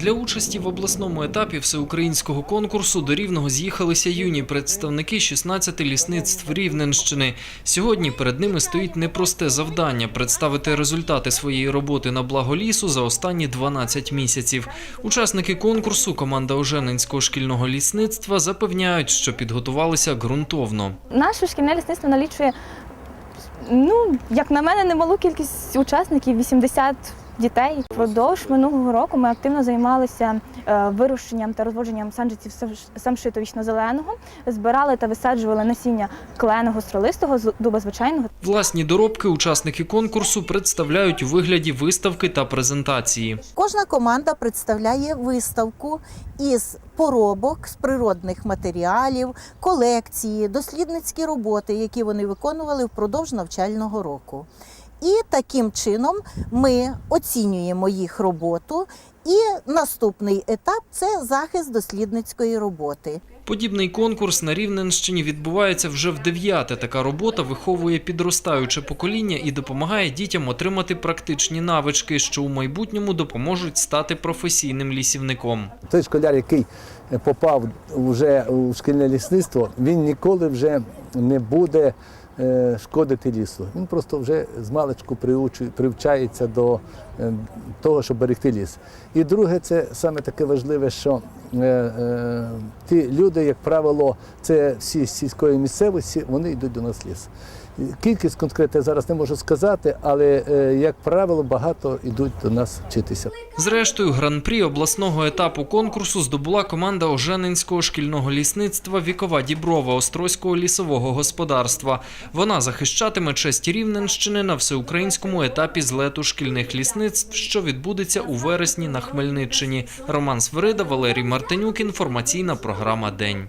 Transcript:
Для участі в обласному етапі всеукраїнського конкурсу до Рівного з'їхалися юні представники 16 лісництв Рівненщини. Сьогодні перед ними стоїть непросте завдання представити результати своєї роботи на благо лісу за останні 12 місяців. Учасники конкурсу, команда Оженинського шкільного лісництва запевняють, що підготувалися ґрунтовно. Наше шкільне лісництво налічує, ну, як на мене, немалу кількість учасників 80 дітей. Впродовж минулого року ми активно займалися е, вирощенням та розводженням санджиців самшиту вічно-зеленого, збирали та висаджували насіння кленого стролистого з дуба звичайного. Власні доробки учасники конкурсу представляють у вигляді виставки та презентації. Кожна команда представляє виставку із поробок з природних матеріалів, колекції, дослідницькі роботи, які вони виконували впродовж навчального року. І таким чином ми оцінюємо їх роботу. І наступний етап це захист дослідницької роботи. Подібний конкурс на Рівненщині відбувається вже в дев'яте. Така робота виховує підростаюче покоління і допомагає дітям отримати практичні навички, що у майбутньому допоможуть стати професійним лісівником. Той школяр, який попав вже у шкільне лісництво, він ніколи вже не буде е, шкодити лісу. Він просто вже з маличку привчається до е, того, щоб берегти ліс. І друге, це саме таке важливе, що е, ті люди, як правило, це всі сільської місцевості, вони йдуть до нас в ліс. Кількість конкретно я зараз не можу сказати, але, е, як правило, багато йдуть до нас вчитися. Зрештою, гран-прі обласного етапу конкурсу здобула команда Оженинського шкільного лісництва Вікова Діброва Острозького лісового господарства. Вона захищатиме честь Рівненщини на всеукраїнському етапі злету шкільних лісництв, що відбудеться у вересні на Хмельниччині. Роман Свирида, Валерій Мартинюк. Інформаційна програма День.